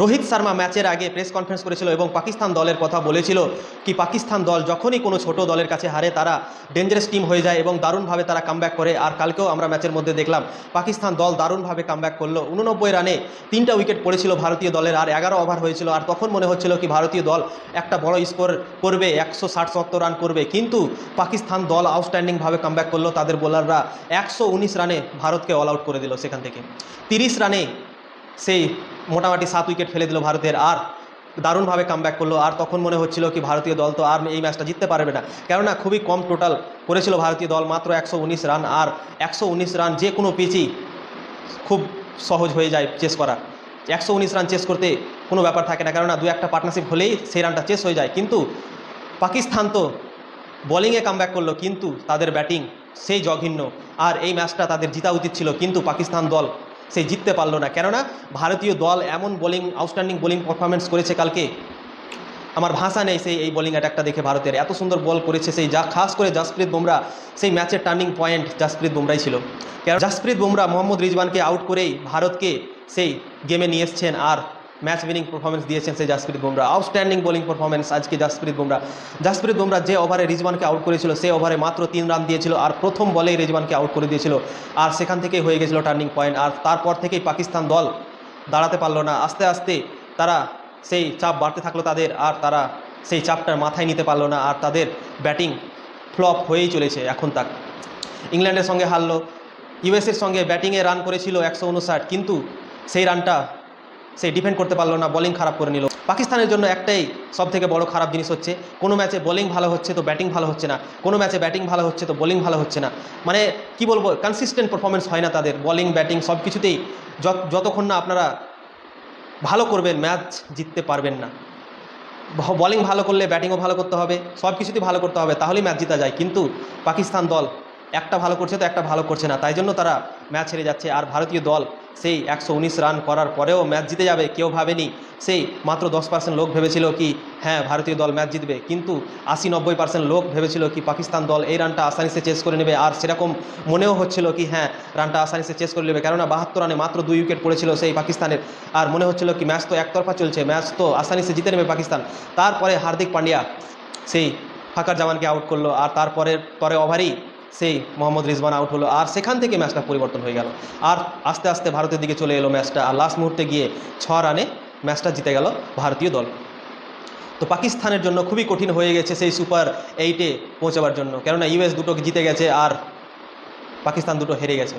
রোহিত শর্মা ম্যাচের আগে press conference করেছিল এবং পাকিস্তান দলের কথা বলেছিল কি পাকিস্তান দল যখনই কোনো ছোট দলের কাছে হারে তারা ডেঞ্জারাস টিম হয়ে যায় এবং দারুণভাবে তারা কামব্যাক করে। আর কালকেও আমরা ম্যাচের মধ্যে দেখলাম পাকিস্তান দল দারুণভাবে কামব্যাক করল। উননব্বই রানে তিনটা উইকেট পড়েছিল ভারতীয় দলের আর এগারো ওভার হয়েছিল। আর তখন মনে হচ্ছিল কি ভারতীয় দল একটা বড় স্কোর করবে, একশো ষাট সত্তর রান করবে। কিন্তু পাকিস্তান দল আউটস্ট্যান্ডিংভাবে কামব্যাক করল। তাদের বোলাররা একশো উনিশ রানে ভারতকে অল আউট করে দিল সেখান থেকে। তিরিশ রানে সেই মোটামুটি সাত উইকেট ফেলে দিল ভারতের আর দারুণভাবে কামব্যাক করল। আর তখন মনে হচ্ছিল কি ভারতীয় দল তো আর এই ম্যাচটা জিততে পারবে না। কেননা খুবই কম টোটাল করেছিল ভারতীয় দল, মাত্র একশো উনিশ রান আর একশো উনিশ রান যে কোনো পিচই খুব সহজ হয়ে যায় চেস করা। একশো উনিশ রান চেস করতে কোনো ব্যাপার থাকে না, কেননা দু একটা পার্টনারশিপ হলেই সেই রানটা চেস হয়ে যায়। কিন্তু পাকিস্তান তো বোলিংয়ে কামব্যাক করল, কিন্তু তাদের ব্যাটিং সেই জঘন্য। আর এই ম্যাচটা তাদের জিতা উচিত ছিল, কিন্তু পাকিস্তান দল সেই জিততে পারল না। কেননা ভারতীয় দল এমন বোলিং আউটস্ট্যান্ডিং বোলিং পারফরমেন্স করেছে কালকে। আমার ভাষা নেই সেই এই বোলিং অ্যাটাকটা দেখে ভারতের। এত সুন্দর বল করেছে সেই যা, খাস করে জাসপ্রীত বুমরা, সেই ম্যাচের টার্নিং পয়েন্ট জাসপ্রীত বুমরাই ছিল। কেন জাসপ্রীত বুমরা মোহাম্মদ রিজওয়ানকে আউট করেই ভারতকে সেই গেমে নিয়ে এসছেন। আর ম্যাচ উইনিং পারফরমেন্স দিয়েছেন সেই Jasprit Bumrah outstanding bowling performance আজকে জাসপ্রীত বুমরা জাসপ্রীত বুমরা যে ওভারে রিজওয়ানকে আউট করেছিল, সেই ওভারে মাত্র তিন রান দিয়েছিল আর প্রথম বলেই রিজওয়ানকে আউট করে দিয়েছিল। আর সেখান থেকেই হয়ে গেছিল টার্নিং পয়েন্ট আর তারপর থেকেই পাকিস্তান দল দাঁড়াতে পারল না। আস্তে আস্তে তারা সেই চাপ বাড়তে থাকল তাদের আর তারা সেই চাপটার মাথায় নিতে পারল না আর তাদের ব্যাটিং ফ্লপ হয়েই চলেছে এখন তাক। ইংল্যান্ডের সঙ্গে হারলো। ইউএসের সঙ্গে ব্যাটিংয়ে রান করেছিল একশো উনষাট, কিন্তু সেই রানটা সেই ডিফেন্ড করতে পারল না বোলিং খারাপ করে নিল। পাকিস্তানের জন্য একটাই সব থেকে বড় খারাপ জিনিস হচ্ছে, কোনো ম্যাচে বোলিং ভালো হচ্ছে তো ব্যাটিং ভালো হচ্ছে না, কোনো ম্যাচে ব্যাটিং ভালো হচ্ছে তো বোলিং ভালো হচ্ছে না। মানে কি বলব কনসিস্টেন্ট পারফরমেন্স হয় না তাদের বোলিং ব্যাটিং সব কিছুতেই। যতক্ষণ না আপনারা ভালো করবেন ম্যাচ জিততে পারবেন না। বোলিং ভালো করলে ব্যাটিংও ভালো করতে হবে, সব কিছুতেই ভালো করতে হবে, তাহলেই ম্যাচ জিতা যায়। কিন্তু পাকিস্তান দল একটা ভালো করছে তো একটা ভালো করছে না। তাই জন্য তারা ম্যাচ হেরে যাচ্ছে। আর ভারতীয় দল সেই একশো উনিশ রান করার পরেও ম্যাচ জিতে যাবে, কেউ ভাবেনি। সেই মাত্র দশ পার্সেন্ট লোক ভেবেছিল কি হ্যাঁ ভারতীয় দল ম্যাচ জিতবে। কিন্তু আশি নব্বই পার্সেন্ট লোক ভেবেছিল কি, পাকিস্তান দল এই রানটা আসানিসে চেস করে নেবে। আর সেরকম মনেও হচ্ছিল কি হ্যাঁ রানটা আসানিসে চেস করে নেবে। কেননা বাহাত্তর রানে মাত্র দুই উইকেট পড়েছিল সেই পাকিস্তানের। আর মনে হচ্ছিল কি, ম্যাচ তো একতরফা চলছে, ম্যাচ তো আসানিসে জিতে নেবে পাকিস্তান। তারপরে হার্দিক পান্ডিয়া সেই ফাকার জামানকে আউট করল। আর তারপরে, পরে ওভারই সেই মোহাম্মদ রিজওয়ান আউট হলো। আর সেখান থেকে ম্যাচটা পরিবর্তন হয়ে গেল। আর আস্তে আস্তে ভারতের দিকে চলে এলো ম্যাচটা আর লাস্ট মুহূর্তে গিয়ে ছ রানে ম্যাচটা জিতে গেল ভারতীয় দল। তো পাকিস্তানের জন্য খুবই কঠিন হয়ে গেছে সেই সুপার এইটে পৌঁছাবার জন্য। কেননা ইউএস দুটো জিতে গেছে আর পাকিস্তান দুটো হেরে গেছে।